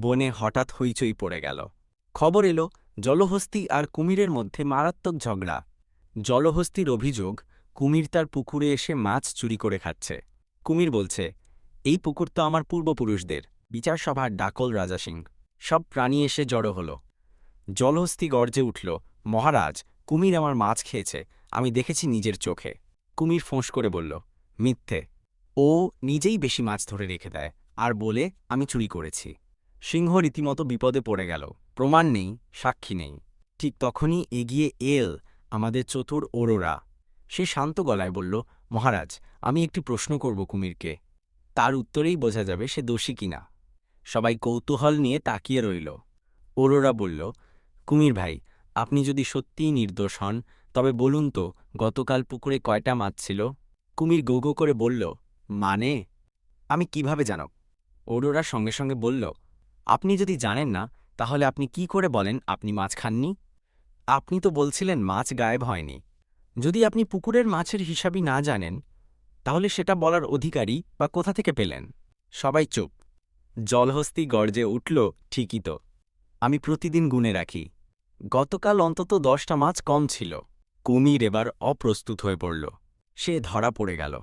বনে হঠাৎ হইচই পড়ে গেল। খবর এলো, জলহস্তি আর কুমিরের মধ্যে মারাত্মক ঝগড়া। জলহস্তির অভিযোগ, কুমির তার পুকুরে এসে মাছ চুরি করে খাচ্ছে। কুমির বলছে, এই পুকুর তো আমার পূর্বপুরুষদের। বিচার সভার ডাকল রাজা সিং। সব প্রাণী এসে জড়ো হল। জলহস্তি গর্জে উঠল, মহারাজ, কুমির আমার মাছ খেয়েছে। আমি দেখেছি নিজের চোখে। কুমির ফোঁস করে বলল, মিথ্যে। ও নিজেই বেশি মাছ ধরে রেখে দেয়। আর বলে, আমি চুরি করেছি। সিংহ রীতিমতো বিপদে পড়ে গেল। প্রমাণ নেই, সাক্ষী নেই। ঠিক তখনই এগিয়ে এল আমাদের চতুর ওরোরা সে শান্ত গলায় বলল, মহারাজ, আমি একটি প্রশ্ন করব কুমিরকে। তার উত্তরেই বোঝা যাবে সে দোষী কিনা সবাই কৌতূহল নিয়ে তাকিয়ে রইল। ওরোরা বলল, কুমির ভাই, আপনি যদি সত্যিই নির্দোষ হন, তবে বলুন তো, গতকাল পুকুরে কয়টা মাছ ছিল? কুমির গো গো করে বলল মানে? আমি কীভাবে জানো ওরোরা সঙ্গে সঙ্গে বলল আপনি যদি জানেন না, তাহলে আপনি কি করে বলেন আপনি মাছ খাননি? আপনি তো বলছিলেন মাছ গায়েব হয়নি। যদি আপনি পুকুরের মাছের হিসাবই না জানেন, তাহলে সেটা বলার অধিকারী বা কোথা থেকে পেলেন? সবাই চুপ। জলহস্তি গর্জে উঠল, ঠিকই তো। আমি প্রতিদিন গুনে রাখি। গতকাল অন্তত দশটা মাছ কম ছিল। কুমির এবার অপ্রস্তুত হয়ে পড়ল। সে ধরা পড়ে গেল।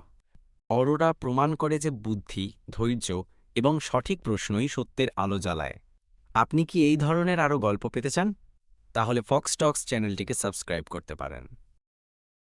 অরোরা প্রমাণ করে যে বুদ্ধি, ধৈর্য এবং সঠিক প্রশ্নই সত্যের আলো জ্বালায়। আপনি কি এই ধরনের আরও গল্প পেতে চান? তাহলে ফক্স টক্স চ্যানেলটিকে সাবস্ক্রাইব করতে পারেন।